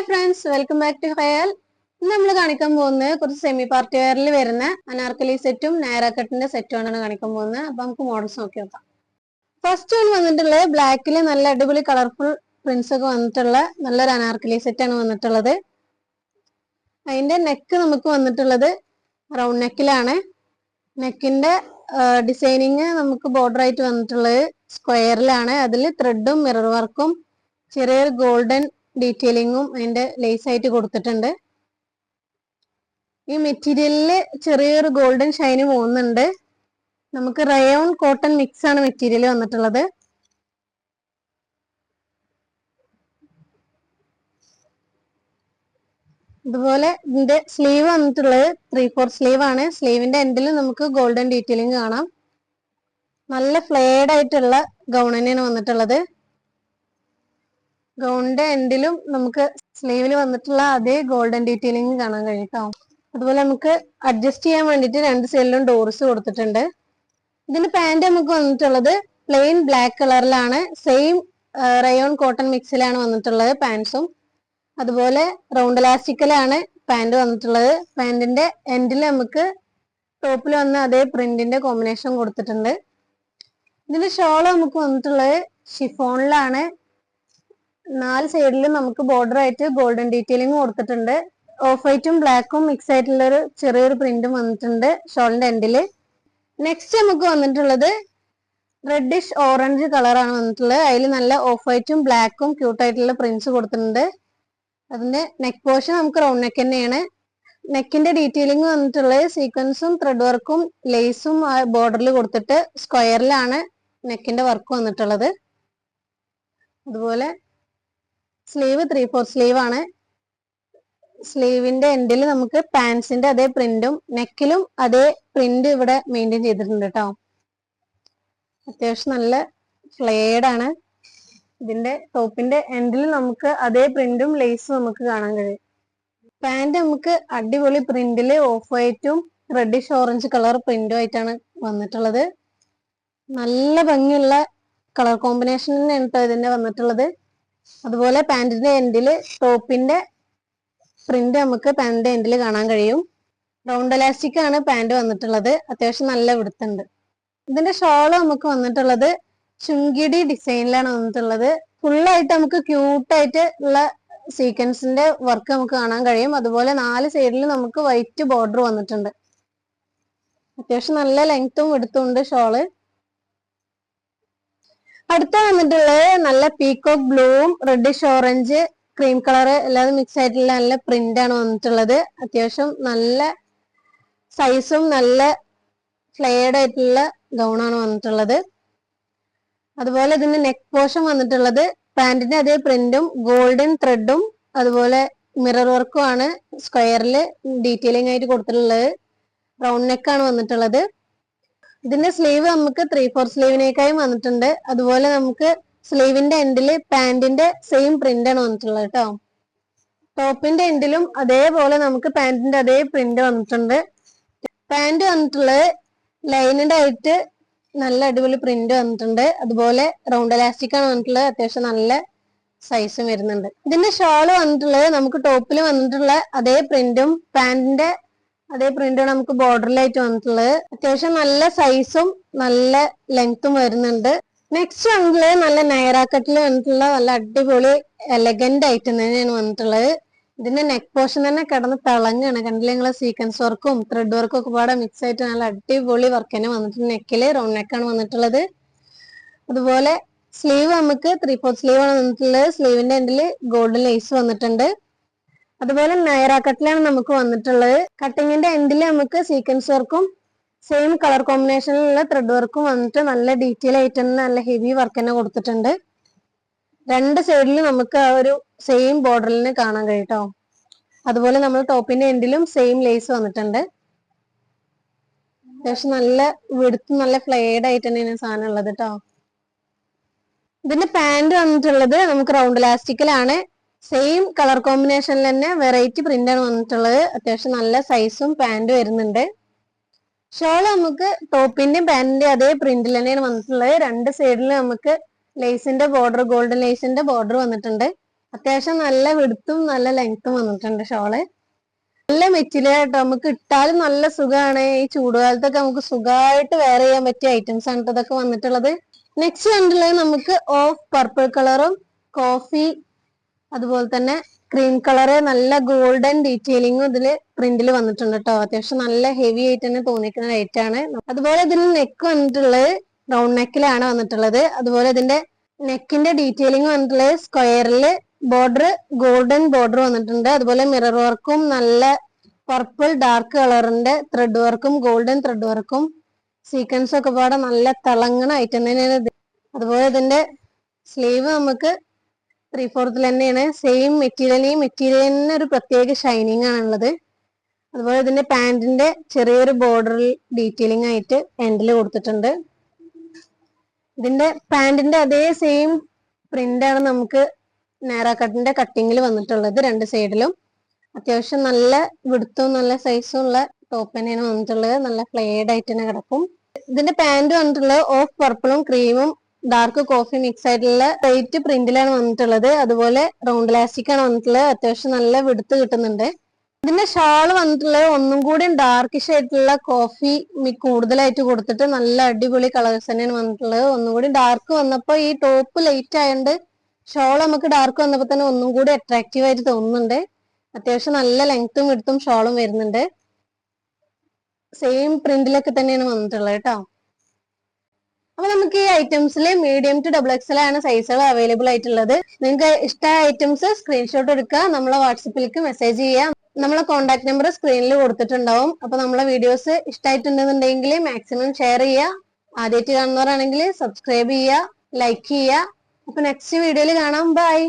Hi friends welcome back to Hail ഇന്ന് നമ്മൾ കാണിക്കാൻ പോകുന്നത് കുറച്ച് സെമി പാർട്ടി വെയറിൽ വരുന്ന അനാർക്കലി സെറ്റും നയറാക്കട്ടിന്റെ സെറ്റും ആണ് കാണിക്കാൻ പോകുന്നത്. അപ്പൊ നമുക്ക് മോഡൽസ് നോക്കി നോക്കാം. ഫസ്റ്റ് വൺ വന്നിട്ടുള്ളത് ബ്ലാക്കിൽ നല്ല അടിപൊളി കളർഫുൾ പ്രിന്റ്സ് ഒക്കെ വന്നിട്ടുള്ള നല്ലൊരു അനാർക്കലി സെറ്റാണ് വന്നിട്ടുള്ളത്. അതിന്റെ നെക്ക് നമുക്ക് വന്നിട്ടുള്ളത് റൗണ്ട് നെക്കിലാണ് നെക്കിന്റെ ഡിസൈനിങ് നമുക്ക് ബോർഡർ ആയിട്ട് വന്നിട്ടുള്ളത് സ്ക്വയറിലാണ് അതിൽ ത്രെഡും മിറർ വർക്കും ചെറിയൊരു ഗോൾഡൻ ഡീറ്റെയിലിങ്ങും അതിന്റെ ലേസ് ആയിട്ട് കൊടുത്തിട്ടുണ്ട്. ഈ മെറ്റീരിയലിൽ ചെറിയൊരു ഗോൾഡൻ ഷൈന് പോകുന്നുണ്ട്. നമുക്ക് റയോൺ കോട്ടൺ മിക്സ് ആണ് മെറ്റീരിയൽ വന്നിട്ടുള്ളത്. ഇതുപോലെ ഇതിന്റെ സ്ലീവ് വന്നിട്ടുള്ളത് ത്രീ ഫോർ സ്ലീവ് ആണ്. സ്ലീവിന്റെ എൻഡിൽ നമുക്ക് ഗോൾഡൻ ഡീറ്റെയിലിംഗ് കാണാം. നല്ല ഫ്ലേഡ് ആയിട്ടുള്ള ഗൗൺ തന്നെയാണ് വന്നിട്ടുള്ളത്. ഗൗണിന്റെ എൻഡിലും നമുക്ക് സ്ലീവിൽ വന്നിട്ടുള്ള അതേ ഗോൾഡൻ ഡീറ്റെയിലിംഗ് കാണാൻ കഴിയും കേട്ടോ അതുപോലെ നമുക്ക് അഡ്ജസ്റ്റ് ചെയ്യാൻ വേണ്ടിയിട്ട് രണ്ട് സൈഡിലും ഡോർസ് കൊടുത്തിട്ടുണ്ട്. ഇതിന്റെ പാന്റ് നമുക്ക് വന്നിട്ടുള്ളത് പ്ലെയിൻ ബ്ലാക്ക് കളറിലാണ് സെയിം റയോൺ കോട്ടൺ മിക്സിലാണ് വന്നിട്ടുള്ളത് പാൻസും അതുപോലെ റൗണ്ട് ഇലാസ്റ്റിക്കലാണ് പാന്റ് വന്നിട്ടുള്ളത്. പാന്റിന്റെ എൻഡിൽ നമുക്ക് ടോപ്പിൽ വന്ന അതേ പ്രിന്റിന്റെ കോമ്പിനേഷൻ കൊടുത്തിട്ടുണ്ട്. ഇതിന്റെ ഷോൾ നമുക്ക് വന്നിട്ടുള്ളത് ഷിഫോണിലാണ് നാല് സൈഡിലും നമുക്ക് ബോർഡർ ആയിട്ട് ഗോൾഡൻ ഡീറ്റെയിലിംഗ് കൊടുത്തിട്ടുണ്ട്. ഓഫ് വൈറ്റും ബ്ലാക്കും മിക്സ് ആയിട്ടുള്ള ഒരു ചെറിയൊരു പ്രിന്റും വന്നിട്ടുണ്ട് ഷോളിന്റെ എൻഡിൽ നെക്സ്റ്റ് നമുക്ക് വന്നിട്ടുള്ളത് റെഡിഷ് ഓറഞ്ച് കളറാണ് വന്നിട്ടുള്ളത്. അതിൽ നല്ല ഓഫ് വൈറ്റും ബ്ലാക്കും ക്യൂട്ട് ആയിട്ടുള്ള പ്രിന്റ്സ് കൊടുത്തിട്ടുണ്ട്. അതിന്റെ നെക്ക് പോർഷൻ നമുക്ക് റൗണ്ട് നെക്ക് തന്നെയാണ്. നെക്കിന്റെ ഡീറ്റെയിലിംഗ് വന്നിട്ടുള്ളത് സീക്വൻസും ത്രെഡ് വർക്കും ലേസും ബോർഡറിൽ കൊടുത്തിട്ട് സ്ക്വയറിലാണ് നെക്കിന്റെ വർക്ക് വന്നിട്ടുള്ളത്. അതുപോലെ സ്ലീവ് ത്രീ ഫോർ സ്ലീവ് ആണ്. സ്ലീവിന്റെ എൻഡിൽ നമുക്ക് പാൻസിന്റെ അതേ പ്രിന്റും നെക്കിലും അതേ പ്രിന്റ് ഇവിടെ മെയിന്റെയിൻ ചെയ്തിട്ടുണ്ട് കേട്ടോ അത്യാവശ്യം നല്ല ഫ്ലേഡ് ആണ്. ഇതിന്റെ ടോപ്പിന്റെ എൻഡിൽ നമുക്ക് അതേ പ്രിന്റും ലേസും നമുക്ക് കാണാൻ കഴിയും. പാന്റ് നമുക്ക് അടിപൊളി പ്രിന്റിൽ ഓഫ് വൈറ്റും റെഡിഷ് ഓറഞ്ച് കളർ പ്രിന്റും ആയിട്ടാണ് വന്നിട്ടുള്ളത്. നല്ല ഭംഗിയുള്ള കളർ കോമ്പിനേഷൻ തന്നെയാണ് കേട്ടോ ഇതിന്റെ വന്നിട്ടുള്ളത്. അതുപോലെ പാന്റിന്റെ എൻഡിൽ ടോപ്പിന്റെ പ്രിന്റ് നമുക്ക് പാന്റിന്റെ എൻഡിൽ കാണാൻ കഴിയും. റൗണ്ട് എലാസ്റ്റിക് ആണ് പാന്റ് വന്നിട്ടുള്ളത്. അത്യാവശ്യം നല്ല വിടുത്തുണ്ട്. ഇതിന്റെ ഷോൾ നമുക്ക് വന്നിട്ടുള്ളത് ചുങ്കിടി ഡിസൈനിലാണ് വന്നിട്ടുള്ളത്. ഫുള്ളായിട്ട് നമുക്ക് ക്യൂട്ടായിട്ട് ഉള്ള സീക്വൻസിന്റെ വർക്ക് നമുക്ക് കാണാൻ കഴിയും. അതുപോലെ നാല് സൈഡിൽ നമുക്ക് വൈറ്റ് ബോർഡർ വന്നിട്ടുണ്ട്. അത്യാവശ്യം നല്ല ലെങ്ത്തും എടുത്തുണ്ട് ഷോൾ അടുത്ത വന്നിട്ടുള്ളത് നല്ല പീകോക്ക് ബ്ലൂവും റെഡിഷ് ഓറഞ്ച് ക്രീം കളർ എല്ലാം മിക്സ് ആയിട്ടുള്ള നല്ല പ്രിന്റ് ആണ് വന്നിട്ടുള്ളത്. അത്യാവശ്യം നല്ല സൈസും നല്ല ഫ്ലെയർഡ് ആയിട്ടുള്ള ഗൗണാണ് വന്നിട്ടുള്ളത്. അതുപോലെ ഇതിന് നെക്ക് പോഷൻ വന്നിട്ടുള്ളത് പാന്റിന്റെ അതേ പ്രിന്റും ഗോൾഡൻ ത്രെഡും അതുപോലെ മിറർ വർക്കും ആണ് സ്ക്വയറിൽ ഡീറ്റെയിലിംഗ് ആയിട്ട് കൊടുത്തിട്ടുള്ളത്. റൗണ്ട് നെക്ക് ആണ് വന്നിട്ടുള്ളത്. ഇതിന്റെ സ്ലീവ് നമുക്ക് ത്രീ ഫോർ സ്ലീവിനേക്കായും വന്നിട്ടുണ്ട്. അതുപോലെ നമുക്ക് സ്ലീവിന്റെ എൻഡിൽ പാന്റിന്റെ സെയിം പ്രിന്റ് ആണ് വന്നിട്ടുള്ളത് കേട്ടോ ടോപ്പിന്റെ എൻഡിലും അതേപോലെ നമുക്ക് പാന്റിന്റെ അതേ പ്രിന്റ് വന്നിട്ടുണ്ട്. പാന്റ് വന്നിട്ടുള്ളത് ലൈനിന്റെ ആയിട്ട് നല്ല അടിപൊളി പ്രിന്റ് വന്നിട്ടുണ്ട്. അതുപോലെ റൗണ്ട് ഇലാസ്റ്റിക് ആണ് വന്നിട്ടുള്ളത്. അത്യാവശ്യം നല്ല സൈസും വരുന്നുണ്ട്. ഇതിന്റെ ഷോൾ വന്നിട്ടുള്ളത് നമുക്ക് ടോപ്പിൽ വന്നിട്ടുള്ള അതേ പ്രിന്റും പാന്റിന്റെ അതേ പ്രിന്റ് നമുക്ക് ബോർഡറിലായിട്ട് വന്നിട്ടുള്ളത്. അത്യാവശ്യം നല്ല സൈസും നല്ല ലെങ്ത്തും വരുന്നുണ്ട്. നെക്സ്റ്റ് വന്നിട്ട് നല്ല നൈറാക്കട്ടിൽ വന്നിട്ടുള്ള നല്ല അടിപൊളി എലഗന്റ് ഐറ്റം തന്നെയാണ് വന്നിട്ടുള്ളത്. ഇതിന്റെ നെക്ക് പോർഷൻ തന്നെ കിടന്ന് തിളങ്ങാണ്. കണ്ടില്ലേ നിങ്ങളെ സീക്വൻസ് വർക്കും ത്രെഡ് വർക്കും ഒക്കെ പാടെ മിക്സ് ആയിട്ട് നല്ല അടിപൊളി വർക്ക് തന്നെ വന്നിട്ടുണ്ട്. നെക്കിൽ റൗണ്ട് നെക്കാണ് വന്നിട്ടുള്ളത്. അതുപോലെ സ്ലീവ് നമുക്ക് ത്രീ ഫോർത്ത് സ്ലീവ് ആണ് വന്നിട്ടുള്ളത്. സ്ലീവിന്റെ എൻഡിൽ ഗോൾഡൻ ലേസ് വന്നിട്ടുണ്ട്. അതുപോലെ നയറ കട്ടിലാണ് നമുക്ക് വന്നിട്ടുള്ളത്. കട്ടിങ്ങിന്റെ എൻഡിൽ നമുക്ക് സീക്വൻസ് വർക്കും സെയിം കളർ കോമ്പിനേഷനിലുള്ള ത്രെഡ് വർക്കും വന്നിട്ട് നല്ല ഡീറ്റെയിൽ ആയിട്ട് നല്ല ഹെവി വർക്ക് തന്നെ കൊടുത്തിട്ടുണ്ട്. രണ്ട് സൈഡിൽ നമുക്ക് ആ ഒരു സെയിം ബോർഡറിന് കാണാൻ കഴിയട്ടോ അതുപോലെ നമ്മൾ ടോപ്പിന്റെ എൻഡിലും സെയിം ലേസ് വന്നിട്ടുണ്ട്. അത്യാവശ്യം നല്ല വിടുത്ത് നല്ല ഫ്ലെയർഡ് ആയിട്ട് തന്നെയാണ് സാധനം ഉള്ളത് കേട്ടോ ഇതിന്റെ പാന്റ് വന്നിട്ടുള്ളത് നമുക്ക് റൗണ്ട് ഇലാസ്റ്റിക്കിലാണ് സെയിം കളർ കോമ്പിനേഷനിൽ തന്നെ വെറൈറ്റി പ്രിന്റ് ആണ് വന്നിട്ടുള്ളത്. അത്യാവശ്യം നല്ല സൈസും പാന്റ് വരുന്നുണ്ട്. ഷോൾ നമുക്ക് ടോപ്പിന്റെയും പാൻറിന്റെയും അതേ പ്രിന്റിൽ തന്നെയാണ് വന്നിട്ടുള്ളത്. രണ്ട് സൈഡിൽ നമുക്ക് ലേസിന്റെ ബോർഡർ ഗോൾഡൻ ലേസിന്റെ ബോർഡർ വന്നിട്ടുണ്ട്. അത്യാവശ്യം നല്ല വിടുത്തും നല്ല ലെങ്ത്തും വന്നിട്ടുണ്ട് ഷോൾ. നല്ല മെറ്റീരിയൽ കേട്ടോ നമുക്ക് ഇട്ടാലും നല്ല സുഖമാണ് ഈ ചൂടുകാലത്തൊക്കെ നമുക്ക് സുഖമായിട്ട് വെയർ ചെയ്യാൻ പറ്റിയ ഐറ്റംസ് ആണ് ഇതൊക്കെ വന്നിട്ടുള്ളത്. നെക്സ്റ്റ് കണ്ടുള്ളത് നമുക്ക് ഓഫ് പർപ്പിൾ കളറും കോഫി അതുപോലെ തന്നെ ക്രീം കളറ് നല്ല ഗോൾഡൻ ഡീറ്റെയിലിംഗും ഇതിൽ പ്രിന്റിൽ വന്നിട്ടുണ്ട് കേട്ടോ അത്യാവശ്യം നല്ല ഹെവി ആയിട്ട് തന്നെ തോന്നിക്കുന്ന ലൈറ്റ് ആണ്. അതുപോലെ ഇതിന് നെക്ക് വന്നിട്ടുള്ളത് റൗണ്ട് നെക്കിലാണ് വന്നിട്ടുള്ളത്. അതുപോലെ ഇതിന്റെ നെക്കിന്റെ ഡീറ്റെയിലിംഗ് വന്നിട്ടുള്ളത് സ്ക്വയറിൽ ബോർഡർ ഗോൾഡൻ ബോർഡർ വന്നിട്ടുണ്ട്. അതുപോലെ മിറർ വർക്കും നല്ല പർപ്പിൾ ഡാർക്ക് കളറിന്റെ ത്രെഡ് വർക്കും ഗോൾഡൻ ത്രെഡ് വർക്കും സീക്വൻസ് ഒക്കെ പാടെ നല്ല തിളങ്ങണ ഐറ്റം തന്നെയാണ് അതുപോലെ ഇതിന്റെ സ്ലീവ് നമുക്ക് ത്രീ ഫോർത്തിൽ തന്നെയാണ്. സെയിം മെറ്റീരിയൽ ഈ മെറ്റീരിയലിന് ഒരു പ്രത്യേക ഷൈനിങ് ആണുള്ളത് അതുപോലെ ഇതിന്റെ പാന്റിന്റെ ചെറിയൊരു ബോർഡറിൽ ഡീറ്റെയിലിംഗ് ആയിട്ട് എൻഡിൽ കൊടുത്തിട്ടുണ്ട്. ഇതിന്റെ പാന്റിന്റെ അതേ സെയിം പ്രിന്റ് ആണ് നമുക്ക് നേറാക്കട്ടിന്റെ കട്ടിങ്ങിൽ വന്നിട്ടുള്ളത് രണ്ട് സൈഡിലും അത്യാവശ്യം നല്ല വിടുത്തും നല്ല സൈസും ഉള്ള ടോപ്പ് തന്നെയാണ് വന്നിട്ടുള്ളത്. നല്ല ഫ്ലേഡ് ആയിട്ട് തന്നെ കിടക്കും. ഇതിന്റെ പാന്റ് വന്നിട്ടുള്ളത് ഓഫ് പർപ്പിളും ക്രീമും ഡാർക്ക് കോഫി മിക്സ് ആയിട്ടുള്ള വൈറ്റ് പ്രിന്റിലാണ് വന്നിട്ടുള്ളത്. അതുപോലെ റൗണ്ട് ലാസ്റ്റിക് ആണ് വന്നിട്ടുള്ളത്. അത്യാവശ്യം നല്ല വിടുത്ത് കിട്ടുന്നുണ്ട്. ഇതിന്റെ ഷാൾ വന്നിട്ടുള്ളത് ഒന്നും കൂടി ഡാർക്കിഷ് ആയിട്ടുള്ള കോഫി കൂടുതലായിട്ട് കൊടുത്തിട്ട് നല്ല അടിപൊളി കളേഴ്സ് തന്നെയാണ് വന്നിട്ടുള്ളത്. ഒന്നും കൂടി ഡാർക്ക് വന്നപ്പോ ഈ ടോപ്പ് ലൈറ്റ് ആയതുകൊണ്ട് ഷോൾ നമുക്ക് ഡാർക്ക് വന്നപ്പോ തന്നെ ഒന്നും കൂടി അട്രാക്റ്റീവ് ആയിട്ട് തോന്നുന്നുണ്ട്. അത്യാവശ്യം നല്ല ലെങ്ത്തും വിടുത്തും ഷോളും വരുന്നുണ്ട്. സെയിം പ്രിന്റിലൊക്കെ തന്നെയാണ് വന്നിട്ടുള്ളത് കേട്ടോ. അപ്പൊ നമുക്ക് ഈ ഐറ്റംസിൽ മീഡിയം ടു ഡബിൾ എക്സൽ ആണ് സൈസുകൾ അവൈലബിൾ ആയിട്ടുള്ളത്. നിങ്ങൾക്ക് ഇഷ്ടമായ ഐറ്റംസ് സ്ക്രീൻഷോട്ട് എടുക്കുക നമ്മളെ വാട്സപ്പിലേക്ക് മെസ്സേജ് ചെയ്യാം. നമ്മളെ കോൺടാക്ട് നമ്പർ സ്ക്രീനിൽ കൊടുത്തിട്ടുണ്ടാവും. അപ്പൊ നമ്മളെ വീഡിയോസ് ഇഷ്ടമായിട്ടുണ്ടെന്നുണ്ടെങ്കിൽ മാക്സിമം ഷെയർ ചെയ്യുക. ആദ്യമായിട്ട് കാണുന്നവരാണെങ്കിൽ സബ്സ്ക്രൈബ് ചെയ്യുക ലൈക്ക് ചെയ്യുക. അപ്പൊ നെക്സ്റ്റ് വീഡിയോയിൽ കാണാം. ബൈ